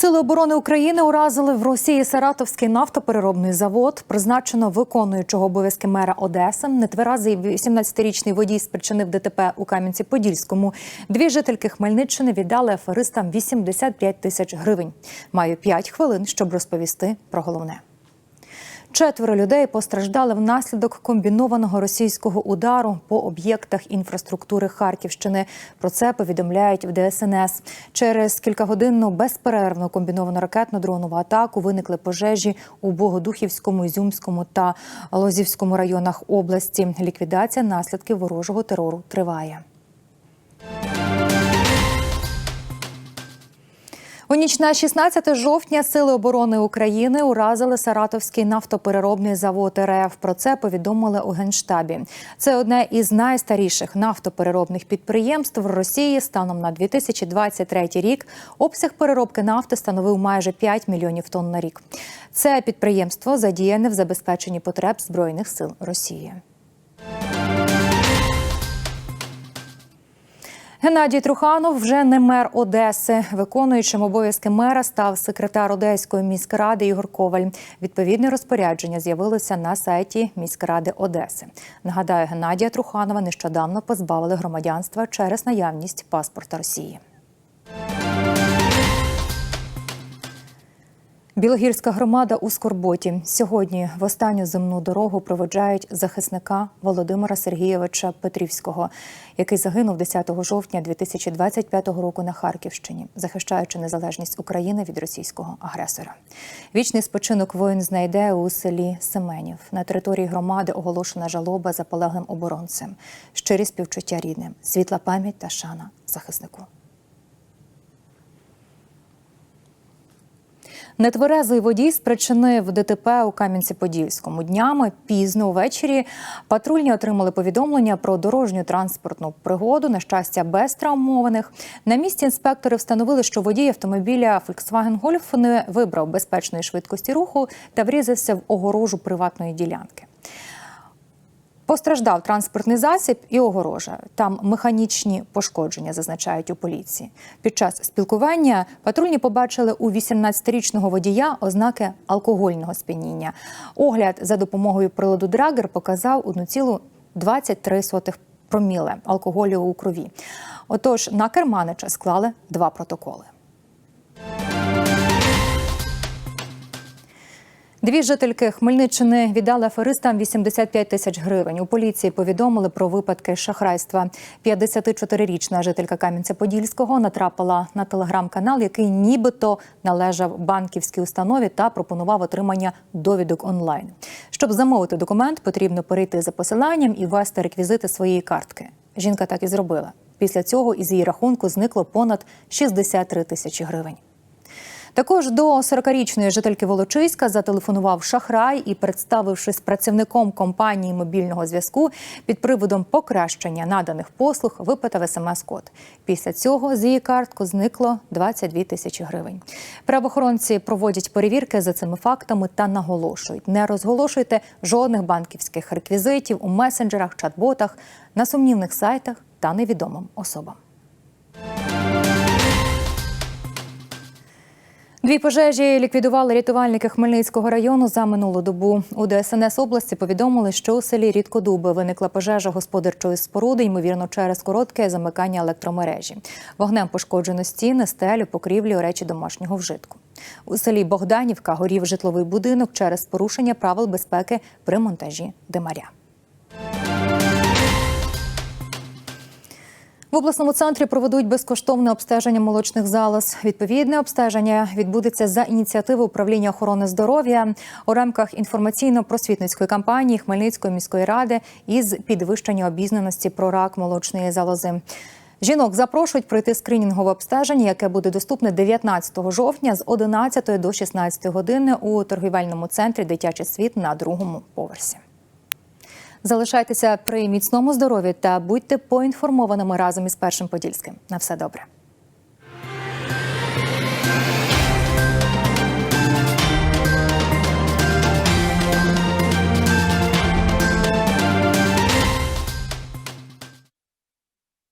Сили оборони України уразили в Росії Саратовський нафтопереробний завод. Призначено виконуючого обов'язки мера Одеси. Нетверезий 18-річний водій спричинив ДТП у Кам'янці-Подільському. Дві жительки Хмельниччини віддали аферистам 85 тисяч гривень. Маю 5 хвилин, щоб розповісти про головне. Четверо людей постраждали внаслідок комбінованого російського удару по об'єктах інфраструктури Харківщини. Про це повідомляють в ДСНС. Через кількагодинну безперервну комбіновану ракетно-дронову атаку виникли пожежі у Богодухівському, Ізюмському та Лозівському районах області. Ліквідація наслідків ворожого терору триває. У ніч на 16 жовтня Сили оборони України уразили Саратовський нафтопереробний завод РФ. Про це повідомили у генштабі. Це одне із найстаріших нафтопереробних підприємств в Росії. Станом на 2023 рік обсяг переробки нафти становив майже 5 мільйонів тонн на рік. Це підприємство задіяне в забезпеченні потреб збройних сил Росії. Геннадій Труханов вже не мер Одеси. Виконуючим обов'язки мера став секретар Одеської міськради Ігор Коваль. Відповідне розпорядження з'явилося на сайті міськради Одеси. Нагадаю, Геннадія Труханова нещодавно позбавили громадянства через наявність паспорта Росії. Білогірська громада у Скорботі сьогодні в останню земну дорогу проведжають захисника Володимира Сергійовича Петрівського, який загинув 10 жовтня 2025 року на Харківщині, захищаючи незалежність України від російського агресора. Вічний спочинок воїн знайде у селі Семенів. На території громади оголошена жалоба за полеглим оборонцем. Щирі співчуття рідним, світла пам'ять та шана захиснику. Нетверезий водій спричинив ДТП у Кам'янці-Подільському. Днями пізно ввечері патрульні отримали повідомлення про дорожню транспортну пригоду. На щастя, без травмованих. На місці інспектори встановили, що водій автомобіля Volkswagen Golf не вибрав безпечної швидкості руху та врізався в огорожу приватної ділянки. Постраждав транспортний засіб і огорожа. Там механічні пошкодження зазначають у поліції. Під час спілкування патрульні побачили у 18-річного водія ознаки алкогольного сп'яніння. Огляд за допомогою приладу Драгер показав 1,23 проміле алкоголю у крові. Отож, на керманича склали два протоколи. Дві жительки Хмельниччини віддали аферистам 85 тисяч гривень. У поліції повідомили про випадки шахрайства. 54-річна жителька Кам'янця-Подільського натрапила на телеграм-канал, який нібито належав банківській установі та пропонував отримання довідок онлайн. Щоб замовити документ, потрібно перейти за посиланням і ввести реквізити своєї картки. Жінка так і зробила. Після цього із її рахунку зникло понад 63 тисячі гривень. Також до 40-річної жительки Волочиська зателефонував шахрай і, представившись працівником компанії мобільного зв'язку, під приводом покращення наданих послуг випитав смс-код. Після цього з її картку зникло 22 тисячі гривень. Правоохоронці проводять перевірки за цими фактами та наголошують: не розголошуйте жодних банківських реквізитів у месенджерах, чат-ботах, на сумнівних сайтах та невідомим особам. Дві пожежі ліквідували рятувальники Хмельницького району за минулу добу. У ДСНС області повідомили, що у селі Рідкодуби виникла пожежа господарчої споруди, ймовірно, через коротке замикання електромережі. Вогнем пошкоджено стіни, стелю, покрівлю, речі домашнього вжитку. У селі Богданівка горів житловий будинок через порушення правил безпеки при монтажі димаря. В обласному центрі проведуть безкоштовне обстеження молочних залоз. Відповідне обстеження відбудеться за ініціативи управління охорони здоров'я у рамках інформаційно-просвітницької кампанії Хмельницької міської ради із підвищення обізнаності про рак молочної залози. Жінок запрошують пройти скринінгове обстеження, яке буде доступне 19 жовтня з 11 до 16 години у торгівельному центрі Дитячий світ на другому поверсі. Залишайтеся при міцному здоров'ї та будьте поінформованими разом із першим подільським. На все добре.